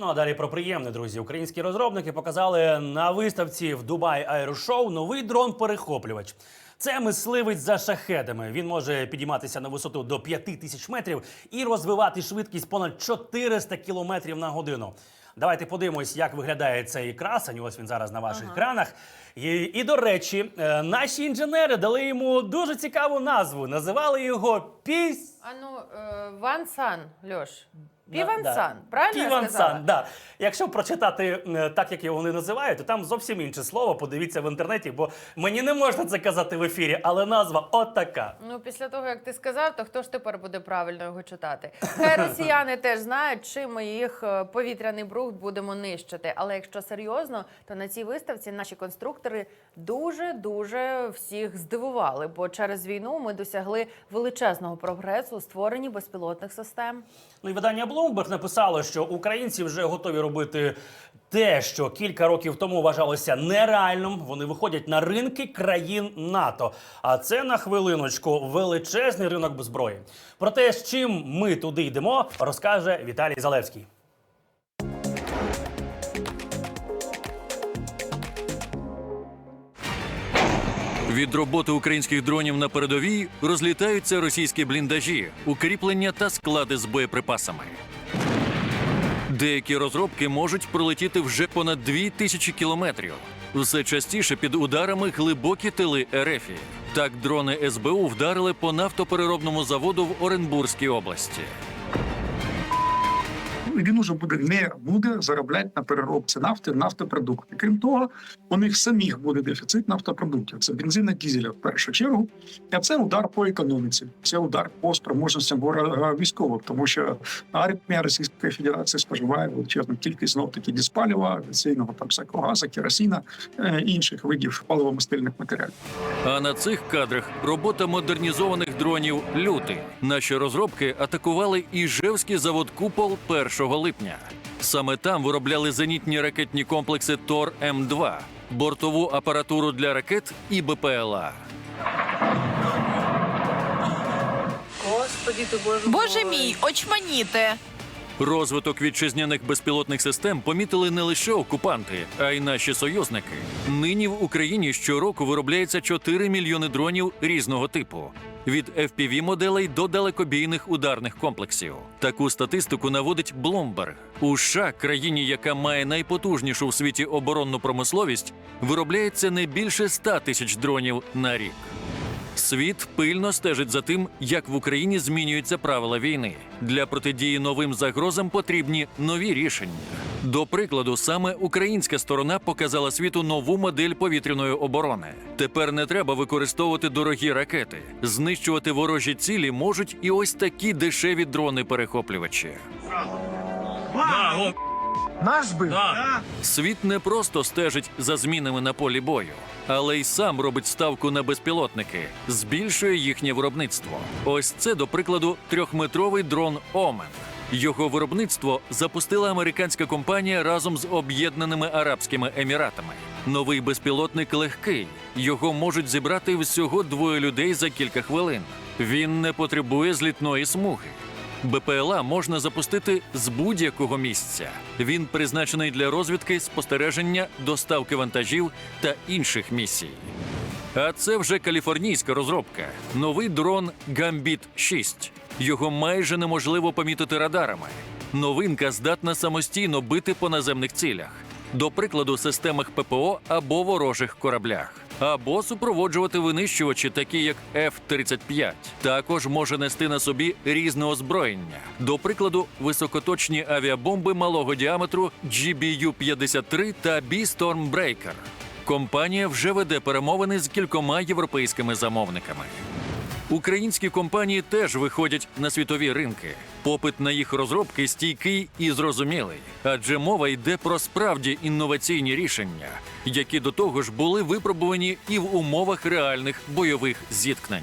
Ну а далі про приємне, друзі. Українські розробники показали на виставці в Дубай Аерошоу новий дрон-перехоплювач. Це мисливець за шахедами. Він може підійматися на висоту до 5 тисяч метрів і розвивати швидкість понад 400 кілометрів на годину. Давайте подивимось, як виглядає цей красень. Ось він зараз на ваших екранах. І, і до речі, е, наші інженери дали йому дуже цікаву назву. Називали його Піс. А ну, е, Ван Сан, Льош. Да, Піван да. Правильно я Піван сказала? Сан, да. Якщо прочитати так, як його вони називають, то там зовсім інше слово. Подивіться в інтернеті, бо мені не можна це казати в ефірі, але назва отака. Ну, після того, як ти сказав, то хто ж тепер буде правильно його читати? Хай росіяни теж знають, чим ми їх е, повітряний брух будемо нищити. Але якщо серйозно, то на цій виставці наші конструктори дуже дуже всіх здивували, бо через війну ми досягли величезного прогресу у створенні безпілотних систем. Ну і видання Bloomberg написало, що українці вже готові робити те, що кілька років тому вважалося нереальним. Вони виходять на ринки країн НАТО. А це на хвилиночку величезний ринок зброї. Про те, з чим ми туди йдемо, розкаже Віталій Залевський. Від роботи українських дронів на передовій розлітаються російські бліндажі, укріплення та склади з боєприпасами. Деякі розробки можуть пролетіти вже понад дві тисячі кілометрів. Все частіше під ударами глибокі тили РФі. Так дрони СБУ вдарили по нафтопереробному заводу в Оренбурзькій області. Він уже буде не буде заробляти на переробці нафти нафтопродукти. Крім того, у них самих буде дефіцит нафтопродуктів. Це бензина дізеля в першу чергу. А це удар по економіці. Це удар по спроможностям ворога військових, тому що армія Російської Федерації споживає величезну кількість знов таки дізпаліва, авіаційного там всякого газу, керосіна е, інших видів паливомастильних матеріалів. А на цих кадрах робота модернізованих дронів лютий. Наші розробки атакували Іжевський завод Купол 1 липня. Саме там виробляли зенітні ракетні комплекси Тор М2, бортову апаратуру для ракет і БПЛА. Господи, ти боже, Боже мій, очманіте. Розвиток вітчизняних безпілотних систем помітили не лише окупанти, а й наші союзники. Нині в Україні щороку виробляється 4 мільйони дронів різного типу. Від fpv моделей до далекобійних ударних комплексів. Таку статистику наводить Bloomberg. У США, країні, яка має найпотужнішу в світі оборонну промисловість, виробляється не більше 100 тисяч дронів на рік. Світ пильно стежить за тим, як в Україні змінюються правила війни. Для протидії новим загрозам потрібні нові рішення. До прикладу, саме українська сторона показала світу нову модель повітряної оборони. Тепер не треба використовувати дорогі ракети. Знищувати ворожі цілі можуть і ось такі дешеві дрони-перехоплювачі. Наш би. Світ не просто стежить за змінами на полі бою, але й сам робить ставку на безпілотники, збільшує їхнє виробництво. Ось це, до прикладу, трьохметровий дрон Омен. Його виробництво запустила американська компанія разом з Об'єднаними Арабськими Еміратами. Новий безпілотник легкий. Його можуть зібрати всього двоє людей за кілька хвилин. Він не потребує злітної смуги. БПЛА можна запустити з будь-якого місця. Він призначений для розвідки, спостереження, доставки вантажів та інших місій. А це вже каліфорнійська розробка. Новий дрон Gambit 6. Його майже неможливо помітити радарами. Новинка здатна самостійно бити по наземних цілях, до прикладу, системах ППО або ворожих кораблях, або супроводжувати винищувачі, такі як F-35. Також може нести на собі різне озброєння, до прикладу, високоточні авіабомби малого діаметру GBU-53 та B-Stormbreaker. Компанія вже веде перемовини з кількома європейськими замовниками. Українські компанії теж виходять на світові ринки. Попит на їх розробки стійкий і зрозумілий, адже мова йде про справді інноваційні рішення, які до того ж були випробувані і в умовах реальних бойових зіткнень.